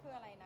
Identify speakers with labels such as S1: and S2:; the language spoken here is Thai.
S1: คืออะไรนะ